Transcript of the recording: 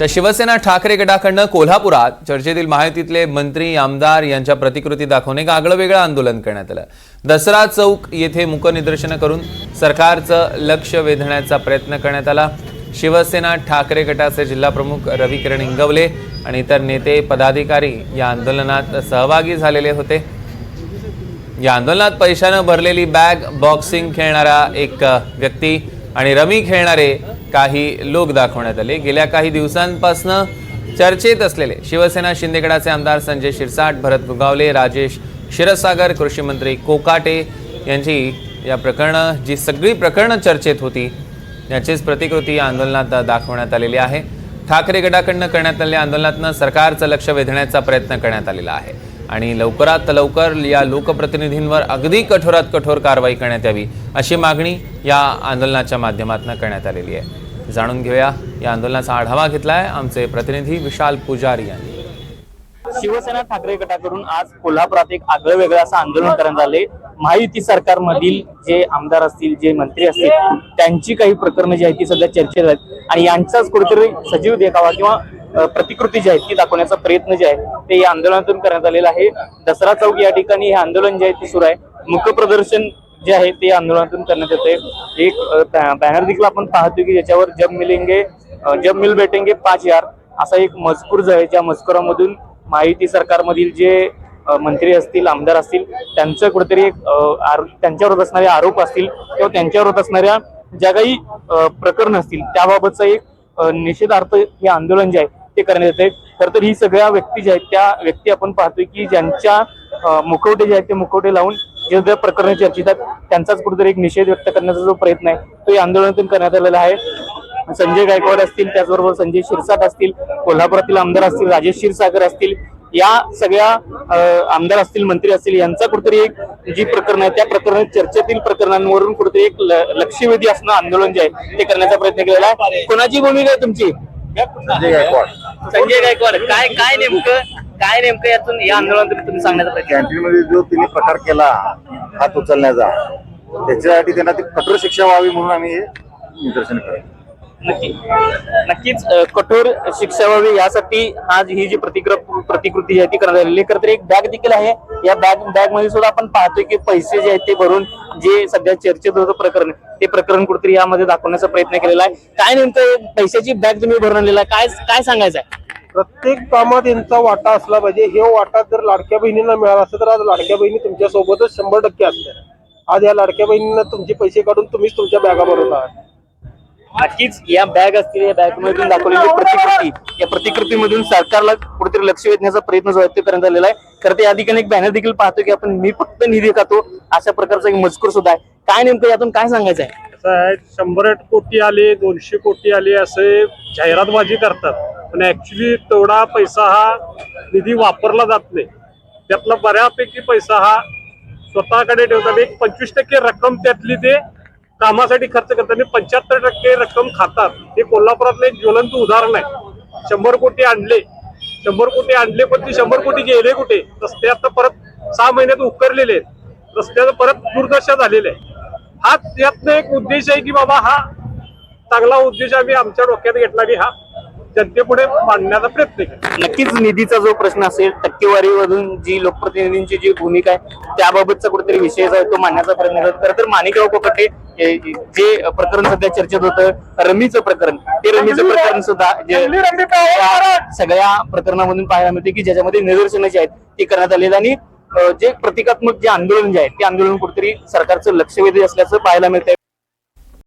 तर शिवसेना ठाकरे गटाकडनं कोल्हापुरात चर्चेतील महायुतीतले मंत्री आमदार यांच्या प्रतिकृती दाखवून एक आगळं वेगळं आंदोलन करण्यात आलं. दसरा चौक येथे मुकनिदर्शनं करून सरकारचं लक्ष वेधण्याचा प्रयत्न करण्यात आला. शिवसेना ठाकरे गटाचे जिल्हाप्रमुख रविकिरण इंगवले आणि इतर नेते पदाधिकारी या आंदोलनात सहभागी झालेले होते. या आंदोलनात पैशानं भरलेली बॅग बॉक्सिंग खेळणारा एक व्यक्ती आणि रमी खेळणारे काही लोक दाखवण्यात आले. गेल्या काही दिवसांपासनं चर्चेत असलेले शिवसेना शिंदेगडाचे आमदार संजय शिरसाट भरत गुगावले राजेश क्षीरसागर कृषीमंत्री कोकाटे यांची या प्रकरणं जी सगळी प्रकरणं चर्चेत होती याचीच प्रतिकृती या आंदोलनात दाखवण्यात आलेली आहे. ठाकरे गटाकडनं करण्यात आलेल्या आंदोलनातनं सरकारचं लक्ष वेधण्याचा प्रयत्न करण्यात आलेला आहे. आणि लवकरात लवकर या लोकप्रतिनिधींवर अगदी कठोरात कठोर कारवाई करण्यात यावी अशी मागणी या आंदोलनाच्या माध्यमातून करण्यात आलेली आहे. जाणून घेऊया या आंदोलनाचा आढावा घेतलाय आमचे प्रतिनिधी विशाल पुजारी यांनी. शिवसेना ठाकरे गटाकडून आज कोल्हापुरात एक आगळं वेगळं असं आंदोलन करण्यात आले महायुती सरकारमधील जे आमदार असतील जे मंत्री असतील त्यांची काही प्रकरणं जी आहेत ती सध्या चर्चेत आहेत. आणि यांचाच कुठेतरी सजीव देखावा किंवा प्रतिकृती जी आहे ती दाखवण्याचा प्रयत्न जे आहे ते या आंदोलनातून करण्यात आलेला आहे. दसरा चौक या ठिकाणी हे आंदोलन जे आहे ते सुरू आहे. मुख्य प्रदर्शन जे आहे ते आंदोलनातून करण्यात येते एक बॅनर देखील आपण पाहतो की ज्याच्यावर जब मिलेंगे जब मिल भेटेंगे पाच यार असा एक मजकूर जो आहे ज्या मजकुरामधून माहिती सरकारमधील जे मंत्री असतील आमदार असतील त्यांचं कुठेतरी एक आरो- त्यांच्यावर होत असणारे आरोप असतील किंवा त्यांच्यावर होत असणाऱ्या ज्या काही प्रकरण असतील त्याबाबतचा एक निषेधार्थ हे आंदोलन जे आहे ते करण्यात येते खर तर ही सगळ्या व्यक्ती ज्या आहेत त्या व्यक्ती आपण पाहतोय की ज्यांच्या मुखवटे जे आहेत ते मुखवटे लावून जे जे प्रकरण चर्चितात त्यांचाच कुठेतरी एक निषेध व्यक्त करण्याचा जो प्रयत्न आहे तो या आंदोलनातून करण्यात आलेला आहे. संजय गायकवाड असतील त्याचबरोबर संजय शिरसाट असतील कोल्हापुरातील आमदार असतील राजेश क्षीरसागर असतील या सगळ्या आमदार असतील मंत्री असतील यांचा कुठेतरी एक जी प्रकरण आहे त्या प्रकरण चर्चेतील प्रकरणांवरून कुठेतरी एक ल- लक्षवेधी असणं आंदोलन जे आहे ते करण्याचा प्रयत्न केलेला आहे. कोणाची भूमिका आहे तुमची? संजय गायकवाड. संजय गायकवाड. काय काय नेमकं काय नेमकं यातून या आंदोलनातून तुम्ही सांगण्याचा प्रयत्न कॅन्टीन मध्ये जो तिने प्रकार केला हात उचलण्याचा त्याच्यासाठी त्यांना ती कठोर शिक्षा व्हावी म्हणून आम्ही हे निदर्शन करतो. नक्की. नक्कीच अ, कठोर शिक्षा व्हावी यासाठी आज ही जी प्रतिक्र प्रतिकृती जी आहे ती करण्यात आलेली आहे. खरं तर एक बॅग देखील आहे. या बॅग बॅगमध्ये सुद्धा आपण पाहतोय की पैसे जे आहेत ते भरून जे सध्या चर्चेत होतं प्रकरण ते प्रकरण कुठेतरी यामध्ये दाखवण्याचा प्रयत्न केलेला आहे. काय नेमकं हे पैशाची बॅग तुम्ही भरून आणलेला आहे? काय काय सांगायचं आहे? प्रत्येक कामात यांचा वाटा असला पाहिजे. हे वाटा जर लाडक्या बहिणींना मिळाला असतं तर आज लाडक्या बहिणी तुमच्या सोबतच शंभर टक्के असत्या आज या लाडक्या बहिणींना तुमचे पैसे काढून तुम्हीच तुमच्या बॅगा भरवत आहात नक्कीच या बॅग असतील या बॅग मधून दाखवलेली प्रतिकृती. या प्रतिकृतीमधून सरकारला कुठेतरी लक्ष वेधण्याचा प्रयत्न जो आहे ते करण्यात आलेला आहे. खरं तर या ठिकाणी एक बॅनर देखील पाहतो की आपण मी फक्त निधी खातो अशा प्रकारचा एक मजकूर सुद्धा आहे. काय नेमकं यातून काय सांगायचं आहे? आहे शंभर कोटी आले दोनशे कोटी आले असे जाहिरातबाजी करतात. पण ऍक्च्युली तेवढा पैसा हा निधी वापरला जात नाही. त्यातला बऱ्यापैकी पैसा हा स्वतःकडे ठेवतात. एक पंचवीस टक्के रक्कम त्यातली ते कामासाठी खर्च करतात. आणि पंच्याहत्तर टक्के रक्कम खातात. हे कोल्हापुरातलं एक ज्वलंत उदाहरण आहे. शंभर कोटी आणले. शंभर कोटी आणले पण ते शंभर कोटी गेले कुठे? रस्ते आता परत सहा महिन्यात उकरलेले आहेत. रस्त्याचं परत दुर्दशा झालेली आहे. हा त्यातनं एक उद्देश आहे की बाबा हा चांगला उद्देश आम्ही आमच्या डोक्यात घेतला की हा जनतेपुढे मांडण्याचा प्रयत्न केला. नक्कीच निधीचा जो प्रश्न असेल टक्केवारीमधून जी लोकप्रतिनिधींची जी भूमिका आहे त्याबाबतचा कुठेतरी विषय जो आहे तो मांडण्याचा प्रयत्न करतो. खरं तर माणिकराव कोकटे जे प्रकरण सध्या चर्चेत होतं रमीचं प्रकरण ते रमीचं प्रकरण सुद्धा सगळ्या प्रकरणामधून पाहायला मिळते की ज्याच्यामध्ये निदर्शनं जी आहेत ती करण्यात आली आहेत. आणि जे प्रतिकात्मक जे आंदोलन जे आहे ते आंदोलन कुठेतरी सरकारचं लक्ष वेधी असल्याचं पाहायला मिळतंय.